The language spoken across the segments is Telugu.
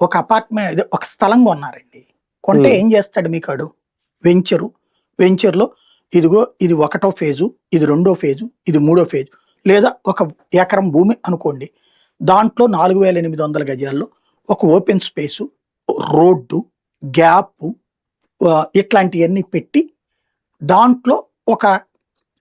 ఒక అపార్ట్మెంట్ అదే ఒక స్థలం కొన్నారండి కొంటే. ఏం చేస్తాడు మీకు ఆడు వెంచరు. వెంచర్లో ఇదిగో ఇది ఒకటో ఫేజు ఇది రెండో ఫేజు ఇది మూడో ఫేజు లేదా ఒక ఎకరం భూమి అనుకోండి. దాంట్లో నాలుగు వేల ఎనిమిది వందల గజాల్లో ఒక ఓపెన్ స్పేసు రోడ్డు గ్యాప్ ఇట్లాంటివన్నీ పెట్టి దాంట్లో ఒక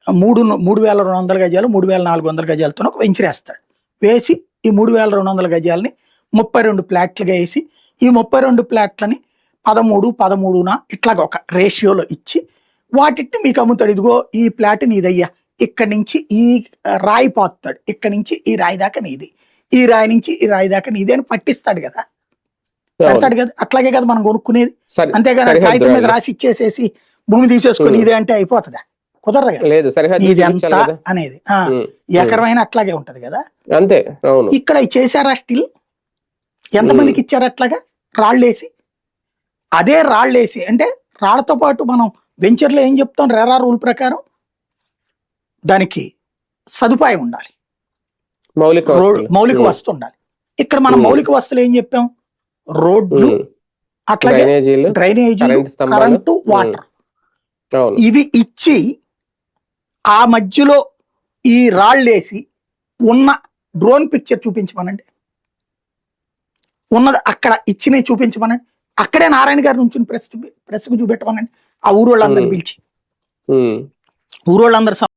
మూడు మూడు వేల రెండు వందల గజాలు మూడు వేల నాలుగు వందల గజాలతో ఒక వెంచర్ వేస్తాడు వేసి ఈ మూడు వేల రెండు వందల గజాలని ముప్పై రెండు ప్లాట్లుగా వేసి ఈ ముప్పై రెండు ప్లాట్లని పదమూడు పదమూడున ఇట్లాగ ఒక రేషియోలో ఇచ్చి వాటిని మీకు అమ్ముతాడు. ఇదిగో ఈ ప్లాట్ నీదయ్యా ఇక్కడి నుంచి ఈ రాయి పోతాడు ఇక్కడి నుంచి ఈ రాయి దాకా నీది. ఈ రాయి నుంచి ఈ రాయి దాకా నీది అని పట్టిస్తాడు కదా. పెడతాడు కదా. అట్లాగే కదా మనం కొనుక్కునేది. అంతేగాని కాగితం మీద. రాసి ఇచ్చేసేసి భూమి తీసేసుకొని. ఇదే అంటే అయిపోతుందా? కుదరదు కదా. లేదు ఇది ఎంత అనేది. ఎకరమైన అట్లాగే ఉంటది కదా. అంతే ఇక్కడ చేశారా స్టిల్? ఎంతమందికి ఇచ్చారు అట్లాగా? రాళ్ళేసి. అదే రాళ్ళేసి. అంటే రాళ్ళతో పాటు మనం వెంచర్లో ఏం చెప్తాం? రెరా రూల్ ప్రకారం దానికి సదుపాయం ఉండాలి. మౌలిక. మౌలిక వస్తు ఉండాలి. ఇక్కడ మనం. మౌలిక వస్తువులు ఏం చెప్పాం? రోడ్లు అట్లాగే డ్రైనేజీలు డ్రైనేజీ కరెంట్. వాటర్. ఇవి ఇచ్చి ఆ మధ్యలో ఈ రాళ్ళేసి ఉన్న డ్రోన్ పిక్చర్ చూపించమనండి. ఉన్నది అక్కడ ఇచ్చినవి చూపించమనండి. అక్కడే నారాయణ గారి నుంచి ప్రెస్ ప్రెస్కు చూపెట్టమనండి. ఆ ఊరోళ్ళందరిని ఉమ్. పిలిచి. ఉమ్, ఊరోళ్ళందరూ